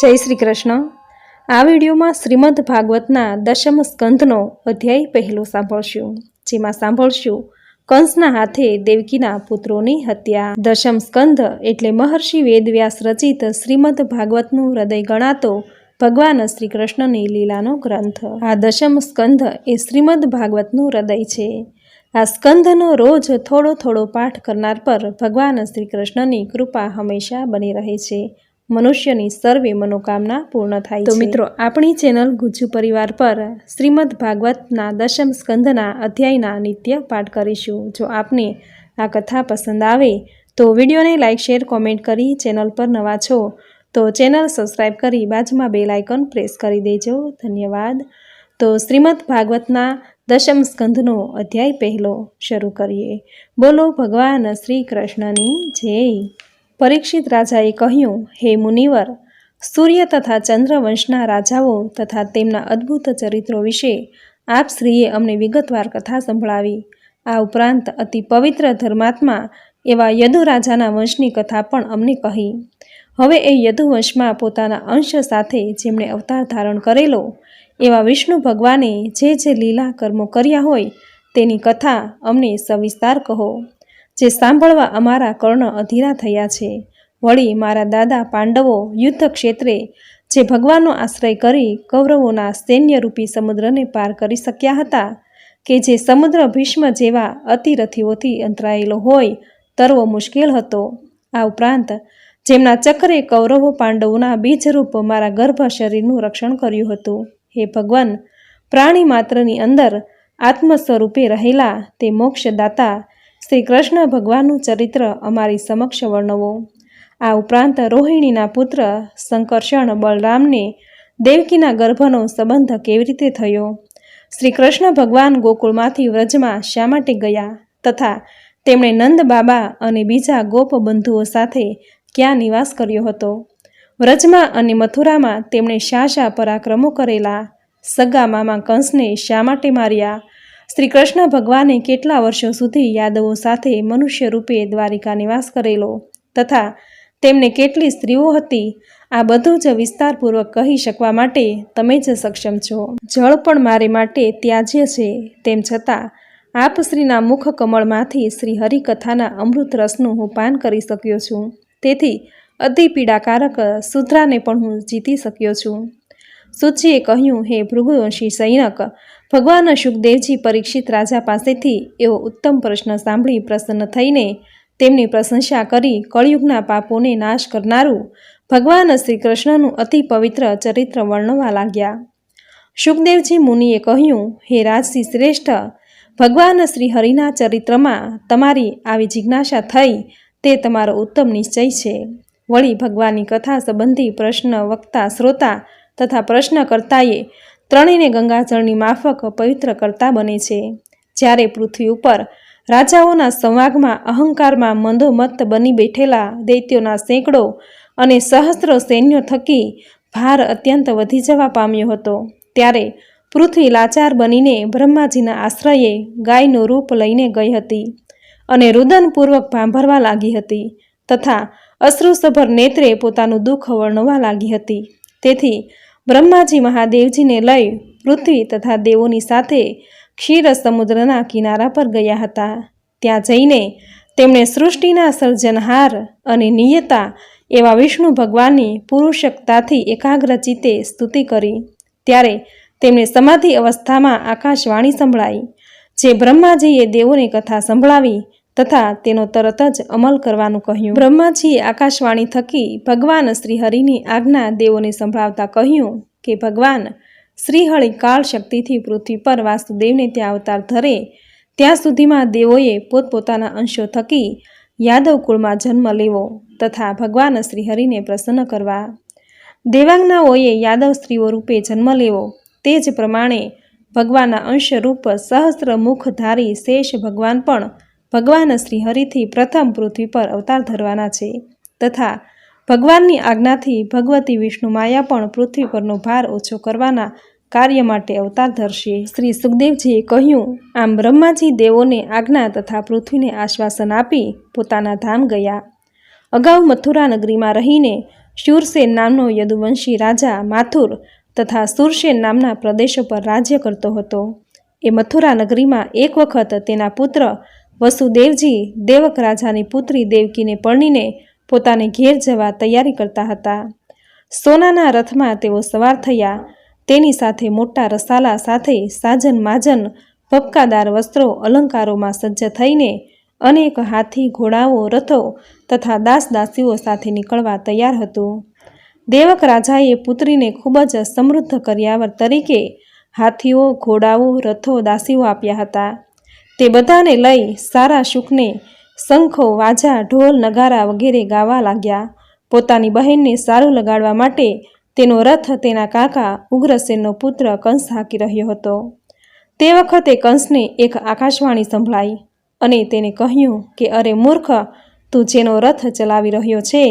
જય શ્રી કૃષ્ણ. આ વિડીયોમાં શ્રીમદ ભાગવતના દશમ સ્કંધનો અધ્યાય પહેલો સાંભળશું, જેમાં સાંભળશું, કંસના હાથે દેવકીના પુત્રોની હત્યા. દશમ સ્કંધ એટલે મહર્ષિ વેદવ્યાસ રચિત શ્રીમદ ભાગવતનું હૃદય ગણાતો ભગવાન શ્રી કૃષ્ણની લીલાનો ગ્રંથ. આ દશમ સ્કંધ એ શ્રીમદ ભાગવતનું હૃદય છે. આ સ્કંધનો રોજ થોડો થોડો પાઠ કરનાર પર ભગવાન શ્રી કૃષ્ણની કૃપા હંમેશા બની રહે છે. મનુષ્યની સર્વે મનોકામના પૂર્ણ થાય તો મિત્રો આપણી ચેનલ ગુજ્જુ પરિવાર પર શ્રીમદ ભાગવતના દશમ સ્કંદના અધ્યાયના નિત્ય પાઠ કરીશું. જો આપને આ કથા પસંદ આવે તો વિડીયોને લાઇક શેર કોમેન્ટ કરી ચેનલ પર નવા છો તો ચેનલ સબસ્ક્રાઈબ કરી બાજુમાં બેલ લાઇકન પ્રેસ કરી દેજો. ધન્યવાદ. તો શ્રીમદ ભાગવતના દશમ સ્કંધનો અધ્યાય પહેલો શરૂ કરીએ. બોલો ભગવાન શ્રી કૃષ્ણની જય. પરીક્ષિત રાજાએ કહ્યું, હે મુનિવર, સૂર્ય તથા ચંદ્ર વંશના રાજાઓ તથા તેમના અદ્ભુત ચરિત્રો વિશે આપ શ્રીએ અમને વિગતવાર કથા સંભળાવી. આ ઉપરાંત અતિ પવિત્ર ધર્માત્મા એવા યદુ રાજાના વંશની કથા પણ અમને કહી. હવે એ યદુવંશમાં પોતાના અંશ સાથે જેમણે અવતાર ધારણ કરેલો, એવા વિષ્ણુ ભગવાને જે જે લીલા કર્મો કર્યા હોય તેની કથા અમને સવિસ્તાર કહો. જે સાંભળવા અમારા કર્ણ અધીરા થયા છે. વળી મારા દાદા પાંડવો યુદ્ધ ક્ષેત્રે જે ભગવાનનો આશ્રય કરી કૌરવોના સૈન્યરૂપી સમુદ્રને પાર કરી શક્યા હતા કે જે સમુદ્ર ભીષ્મ જેવા અતિરથીઓથી અંતરાયેલો હોય, તરવો મુશ્કેલ હતો. આ ઉપરાંત, જેમના ચક્રે કૌરવો પાંડવોના બીજરૂપ મારા ગર્ભ શરીરનું રક્ષણ કર્યું હતું. હે ભગવાન, પ્રાણી માત્રની અંદર આત્મ સ્વરૂપે રહેલા તે મોક્ષદાતા શ્રી કૃષ્ણ ભગવાનનું ચરિત્ર અમારી સમક્ષ વર્ણવો. આ ઉપરાંત રોહિણીના પુત્ર શંકર્ષણ બલરામને દેવકીના ગર્ભનો સંબંધ કેવી રીતે થયો? શ્રી કૃષ્ણ ભગવાન ગોકુળમાંથી વ્રજમાં શા માટે ગયા તથા તેમણે નંદ બાબા અને બીજા ગોપ બંધુઓ સાથે ક્યાં નિવાસ કર્યો હતો? વ્રજમાં અને મથુરામાં તેમણે શા શા પરાક્રમો કરેલા? સગા મામા કંસને શા માટે માર્યા? શ્રી કૃષ્ણ ભગવાને કેટલા વર્ષો સુધી યાદવો સાથે મનુષ્ય રૂપે દ્વારિકા નિવાસ કરેલો તથા તેમને કેટલી સ્ત્રીઓ હતી, આ બધું જ વિસ્તારપૂર્વક કહી શકવા માટે તમે જ સક્ષમ છો. જળ પણ મારે માટે ત્યાજ્ય છે, તેમ છતાં આપ શ્રીના મુખ કમળમાંથી શ્રી હરિકથાના અમૃત રસનું હું પાન કરી શક્યો છું. તેથી અતિ પીડાકારક સુધરાને પણ હું જીતી શક્યો છું. સુચિએ કહ્યું, હે ભૃગુવંશી સૈનક, ભગવાન સુખદેવજી પરીક્ષિત રાજા પાસેથી એવો ઉત્તમ પ્રશ્ન સાંભળી પ્રસન્ન થઈને તેમની પ્રશંસા કરી, કળિયુગના પાપોને નાશ કરનારું ભગવાન શ્રી કૃષ્ણનું અતિ પવિત્ર ચરિત્ર વર્ણવા લાગ્યા. સુખદેવજી મુનિએ કહ્યું, હે રાજસી શ્રેષ્ઠ, ભગવાન શ્રી હરિના ચરિત્રમાં તમારી આવી જિજ્ઞાસા થઈ, તે તમારો ઉત્તમ નિશ્ચય છે. વળી ભગવાનની કથા સંબંધી પ્રશ્ન વક્તા શ્રોતા તથા પ્રશ્નકર્તાએ ત્રણેયને ગંગાજળની માફક પવિત્ર કરતા બને છે. જ્યારે પૃથ્વી ઉપર રાજાઓના સંવાગમાં અહંકારમાં મંદોમત્ત બની બેઠેલા દૈત્યોના સેંકડો અને સહસ્ત્રો સૈન્યો થકી ભાર અત્યંત વધી જવા પામ્યો હતો. ત્યારે પૃથ્વી લાચાર બનીને બ્રહ્માજીના આશ્રયે ગાયનું રૂપ લઈને ગઈ હતી અને રુદનપૂર્વક ભાંભરવા લાગી હતી તથા અશ્રુસભર નેત્રે પોતાનું દુઃખ વર્ણવા લાગી હતી. તેથી બ્રહ્માજી મહાદેવજીને લઈ પૃથ્વી તથા દેવોની સાથે ક્ષીર સમુદ્રના કિનારા પર ગયા હતા. ત્યાં જઈને તેમણે સૃષ્ટિના સર્જનહાર અને નિયતા એવા વિષ્ણુ ભગવાનની પુરુષકતાથી એકાગ્ર સ્તુતિ કરી. ત્યારે તેમણે સમાધિ અવસ્થામાં આકાશવાણી સંભળાઈ, જે બ્રહ્માજીએ દેવોની કથા સંભળાવી તથા તેનો તરત જ અમલ કરવાનું કહ્યું. બ્રહ્માજીએ આકાશવાણી થકી ભગવાન શ્રીહરિની આજ્ઞા દેવોને સંભળાવતા કહ્યું કે, ભગવાન, શ્રીહરિ કાળ શક્તિથી પૃથ્વી પર વાસુદેવને ત્યાં અવતાર ધરે. ત્યાં સુધીમાં દેવોએ પોતપોતાના અંશો થકી યાદવ કુળમાં જન્મ લેવો તથા ભગવાન શ્રીહરિને પ્રસન્ન કરવા. દેવાંગનાઓએ યાદવ સ્ત્રીઓ રૂપે જન્મ લેવો. તે જ પ્રમાણે ભગવાનના અંશરૂપ સહસ્ત્ર મુખધારી શેષ ભગવાન પણ ભગવાન શ્રી હરિથી પ્રથમ પૃથ્વી પર અવતાર ધરવાના છે. તથા ભગવાનની આજ્ઞાથી ભગવતી વિષ્ણુ માયા પણ પૃથ્વી પરનો ભાર ઓછો કરવાના કાર્ય માટે અવતાર ધરશે. શ્રી સુખદેવજીએ કહ્યું, આમ બ્રહ્માજી દેવોને આજ્ઞા તથા પૃથ્વીને આશ્વાસન આપી પોતાના ધામ ગયા. અગાઉ મથુરા નગરીમાં રહીને શૂરસેન નામનો યદુવંશી રાજા માથુર તથા સુરસેન નામના પ્રદેશો પર રાજ્ય કરતો હતો. એ મથુરા નગરીમાં એક વખત તેના પુત્ર વસુદેવજી દેવક રાજાની પુત્રી દેવકીને પરણીને પોતાને ઘેર જવા તૈયારી કરતા હતા. સોનાના રથમાં તેઓ સવાર થયા. તેની સાથે મોટા રસાલા સાથે સાજન માજન ભપકાદાર વસ્ત્રો અલંકારોમાં સજ્જ થઈને અનેક હાથી, ઘોડાઓ, રથો તથા દાસ દાસીઓ સાથે નીકળવા તૈયાર હતું. દેવક રાજાએ પુત્રીને ખૂબ જ સમૃદ્ધ કર્યાવર તરીકે હાથીઓ, ઘોડાઓ, રથો, દાસીઓ આપ્યા હતા. તે બધાને લઈ સારા સુખને શંખો, વાજા, ઢોલ, નગારા વગેરે ગાવા લાગ્યા. પોતાની બહેનને સારું લગાડવા માટે તેનો રથ તેના કાકા ઉગ્રસેનનો પુત્ર કંસ હાકી રહ્યો હતો. તે વખતે કંસને એક આકાશવાણી સંભળાઈ અને તેને કહ્યું કે, અરે મૂર્ખ, તું જેનો રથ ચલાવી રહ્યો છે,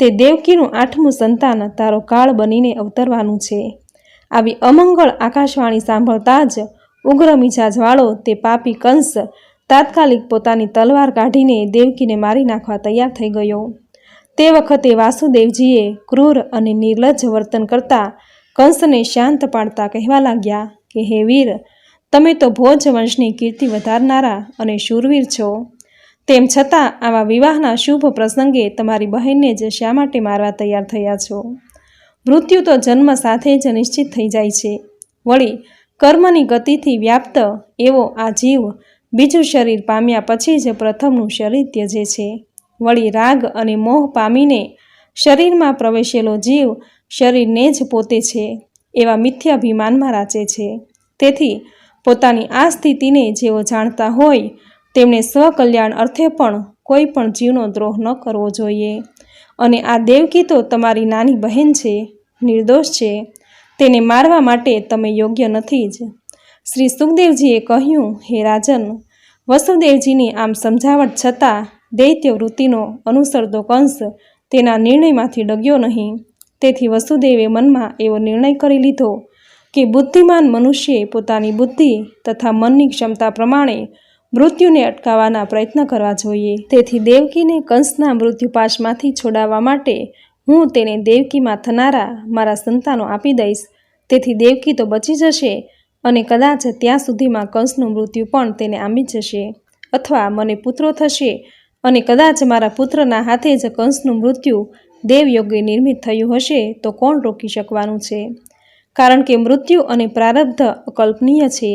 તે દેવકીનું આઠમું સંતાન તારો કાળ બનીને અવતરવાનું છે. આવી અમંગળ આકાશવાણી સાંભળતા જ ઉગ્ર મિજાજવાળો તે પાપી કંસ તાત્કાલિક પોતાની તલવાર કાઢીને દેવકીને મારી નાખવા તૈયાર થઈ ગયો. તે વખતે વાસુદેવજીએ ક્રૂર અને નિર્લજ્જ વર્તન કરતા કંસને શાંત પાડતા કહેવા લાગ્યા કે, હે વીર, તમે તો ભોજ વંશની કીર્તિ વધારનારા અને શૂરવીર છો. તેમ છતાં આવા વિવાહના શુભ પ્રસંગે તમારી બહેનને જ શા માટે મારવા તૈયાર થયા છો? મૃત્યુ તો જન્મ સાથે જ નિશ્ચિત થઈ જાય છે. વળી કર્મની ગતિથી વ્યાપ્ત એવો આ જીવ બીજું શરીર પામ્યા પછી જ પ્રથમનું શરીર ત્યજે છે. વળી રાગ અને મોહ પામીને શરીરમાં પ્રવેશેલો જીવ શરીરને જ પોતે છે, એવા મિથ્યાભિમાનમાં રાચે છે. તેથી પોતાની આ સ્થિતિને જેઓ જાણતા હોય, તેમણે સ્વકલ્યાણ અર્થે પણ કોઈ પણ જીવનો દ્રોહ ન કરવો જોઈએ. અને આ દેવકી તો તમારી નાની બહેન છે, નિર્દોષ છે. તેને મારવા માટે તમે યોગ્ય નથી જ. શ્રી સુખદેવજીએ કહ્યું, હે રાજન, વસુદેવજીની આમ સમજાવટ છતાં દૈત્ય વૃત્તિનો અનુસરતો કંસ તેના નિર્ણયમાંથી ડગ્યો નહીં. તેથી વસુદેવે મનમાં એવો નિર્ણય કરી લીધો કે બુદ્ધિમાન મનુષ્યે પોતાની બુદ્ધિ તથા મનની ક્ષમતા પ્રમાણે મૃત્યુને અટકાવવાના પ્રયત્ન કરવા જોઈએ. તેથી દેવકીને કંસના મૃત્યુપાશમાંથી છોડાવવા માટે હું તેને દેવકીમાં થનારા મારા સંતાનો આપી દઈશ. તેથી દેવકી તો બચી જશે અને કદાચ ત્યાં સુધીમાં કંસનું મૃત્યુ પણ તેને આંબી જશે અથવા મને પુત્રો થશે અને કદાચ મારા પુત્રના હાથે જ કંસનું મૃત્યુ દેવયોગે નિર્મિત થયું હશે તો કોણ રોકી શકવાનું છે? કારણ કે મૃત્યુ અને પ્રારબ્ધ અકલ્પનીય છે.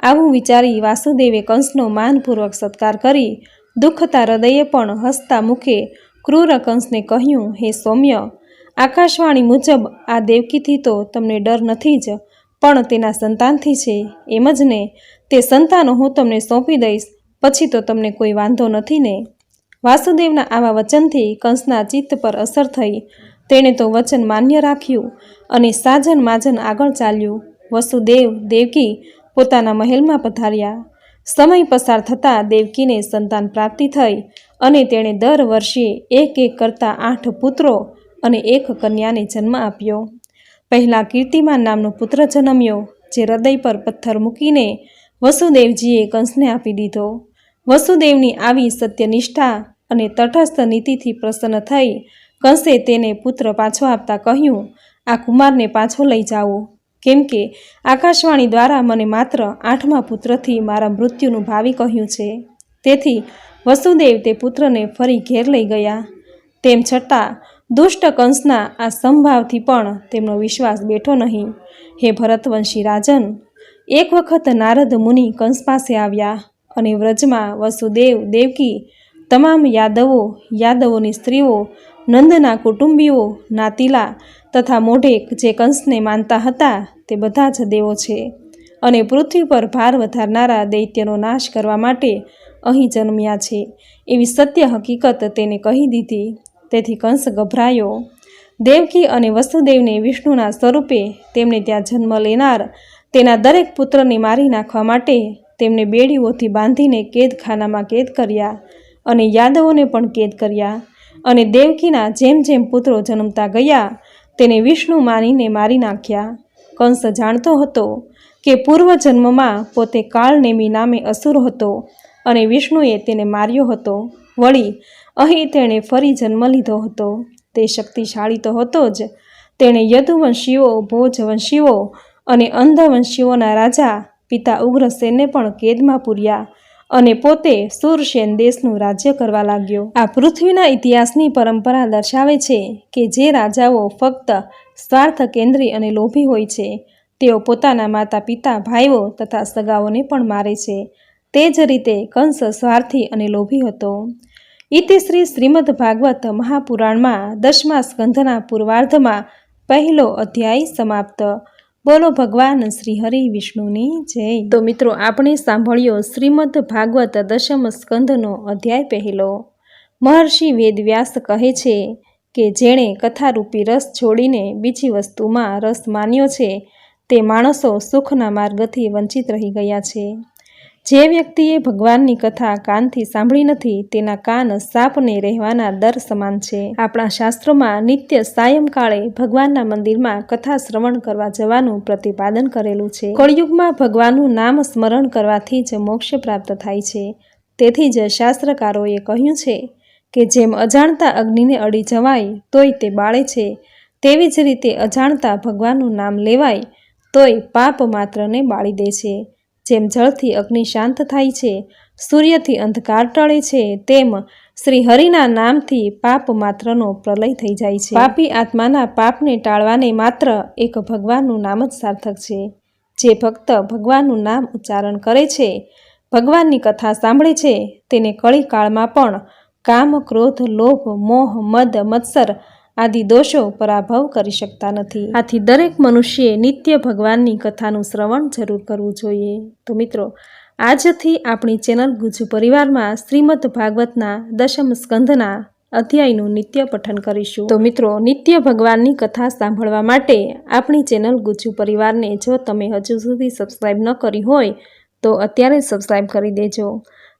આવું વિચારી વાસુદેવે કંસનો માનપૂર્વક સત્કાર કરી દુઃખતા હૃદયે પણ હસતા મુખે ક્રૂર કંસને કહ્યું, હે સૌમ્ય, આકાશવાણી મુજબ આ દેવકીથી તો તમને ડર નથી જ, પણ તેના સંતાનથી છે. એમ જ ને, તે સંતાનો હું તમને સોંપી દઈશ, પછી તો તમને કોઈ વાંધો નથી ને. વાસુદેવના આવા વચનથી કંસના ચિત્ત પર અસર થઈ. તેણે તો વચન માન્ય રાખ્યું અને સાજન માજન આગળ ચાલ્યું. વસુદેવ, દેવકી પોતાના મહેલમાં પધાર્યા. સમય પસાર થતાં દેવકીને સંતાન પ્રાપ્તિ થઈ. અને તેણે દર વર્ષે એક એક કરતાં આઠ પુત્રો અને એક કન્યાને જન્મ આપ્યો. પહેલાં કીર્તિમાન નામનો પુત્ર જન્મ્યો, જે હૃદય પર પથ્થર મૂકીને વસુદેવજીએ કંસને આપી દીધો. વસુદેવની આવી સત્યનિષ્ઠા અને તટસ્થ નીતિથી પ્રસન્ન થઈ કંસે તેને પુત્ર પાછો આપતા કહ્યું, આ કુમારને પાછો લઈ જાઓ. કેમ કે આકાશવાણી દ્વારા મને માત્ર આઠમા પુત્રથી મારા મૃત્યુનું ભાવિ કહ્યું છે. તેથી વસુદેવ તે પુત્રને ફરી ઘેર લઈ ગયા. તેમ છતાં, દુષ્ટ કંસના આ સંભાવથી પણ તેમનો વિશ્વાસ બેઠો નહીં. હે ભરતવંશી રાજન, એક વખત નારદ મુનિ કંસ પાસે આવ્યા અને વ્રજમાં વસુદેવ, દેવકી, તમામ યાદવો, યાદવોની સ્ત્રીઓ, નંદના કુટુંબીઓ, નાતીલા તથા મોઢે જે કંસને માનતા હતા તે બધા જ દેવો છે અને પૃથ્વી પર ભાર વધારનારા દૈત્યનો નાશ કરવા માટે અહીં જન્મ્યા છે. એવી સત્ય હકીકત તેને કહી દીધી. તેથી કંસ ગભરાયો. દેવકી અને વસુદેવને વિષ્ણુના સ્વરૂપે તેમને ત્યાં જન્મ લેનાર તેના દરેક પુત્રને મારી નાખવા માટે તેમને બેડીઓથી બાંધીને કેદખાનામાં કેદ કર્યા અને યાદવોને પણ કેદ કર્યા અને દેવકીના જેમ જેમ પુત્રો જન્મતા ગયા તેને વિષ્ણુ માનીને મારી નાખ્યા. કંસ જાણતો હતો કે પૂર્વજન્મમાં પોતે કાળનેમી નામે અસુર હતો અને વિષ્ણુએ તેને માર્યો હતો. વળી, અહીં તેણે ફરી જન્મ લીધો હતો. તે શક્તિશાળી તો હતો જ. તેણે યદુવંશીઓ, ભોજવંશીઓ અને અંધવંશીઓના રાજા, પિતા ઉગ્રસેનને પણ કેદમાં પૂર્યા અને પોતે સુરસેન દેશનું રાજ્ય કરવા લાગ્યો. આ પૃથ્વીના ઇતિહાસની પરંપરા દર્શાવે છે કે જે રાજાઓ ફક્ત સ્વાર્થ કેન્દ્રી અને લોભી હોય છે, તેઓ પોતાના માતા પિતા ભાઈઓ તથા સગાઓને પણ મારે છે. તે જ રીતે કંસ સ્વાર્થી અને લોભી હતો. ઇતિશ્રી શ્રીમદ ભાગવત મહાપુરાણમાં દસમા સ્કંધના પૂર્વાર્ધમાં પહેલો અધ્યાય સમાપ્ત. બોલો ભગવાન શ્રી હરિ વિષ્ણુની જય. તો મિત્રો, આપણે સાંભળ્યો શ્રીમદ ભાગવત દશમ સ્કંધનો અધ્યાય પહેલો. મહર્ષિ વેદવ્યાસ કહે છે કે જેણે કથારૂપી રસ છોડીને બીજી વસ્તુમાં રસ માન્યો છે, તે માણસો સુખના માર્ગથી વંચિત રહી ગયા છે. જે વ્યક્તિએ ભગવાનની કથા કાનથી સાંભળી નથી, તેના કાન સાપને રહેવાના દર સમાન છે. આપણા શાસ્ત્રોમાં નિત્ય સાયંકાળે ભગવાનના મંદિરમાં કથા શ્રવણ કરવા જવાનું પ્રતિપાદન કરેલું છે. કળિયુગમાં ભગવાનનું નામ સ્મરણ કરવાથી જ મોક્ષ પ્રાપ્ત થાય છે. તેથી જ શાસ્ત્રકારોએ કહ્યું છે કે જેમ અજાણતા અગ્નિને અડી જવાય, તોય તે બાળે છે. તેવી જ રીતે અજાણતા ભગવાનનું નામ લેવાય, તોય પાપ માત્રને બાળી દે છે. જેમ જળથી અગ્નિ શાંત થાય છે, સૂર્યથી અંધકાર ટળે છે, તેમ શ્રી હરિના નામથી પાપ માત્રનો પ્રલય થઈ જાય છે. પાપી આત્માના પાપને ટાળવાને માત્ર એક ભગવાનનું નામ જ સાર્થક છે. જે ભક્ત ભગવાનનું નામ ઉચ્ચારણ કરે છે, ભગવાનની કથા સાંભળે છે, તેને કળી કાળમાં પણ કામ, ક્રોધ, લોભ, મોહ, મદ, મત્સર આદિ દોષો પરાભવ કરી શકતા નથી. આથી દરેક મનુષ્યે નિત્ય ભગવાનની કથાનું શ્રવણ જરૂર કરવું જોઈએ. તો મિત્રો, આજથી આપણી ચેનલ ગુજુ પરિવારમાં શ્રીમદ ભાગવતના દશમ સ્કંધના અધ્યાયનું નિત્ય પઠન કરીશું. તો મિત્રો, નિત્ય ભગવાનની કથા સાંભળવા માટે આપણી ચેનલ ગુજુ પરિવારને જો તમે હજુ સુધી સબસ્ક્રાઈબ ન કરી હોય, તો અત્યારે સબસ્ક્રાઈબ કરી દેજો.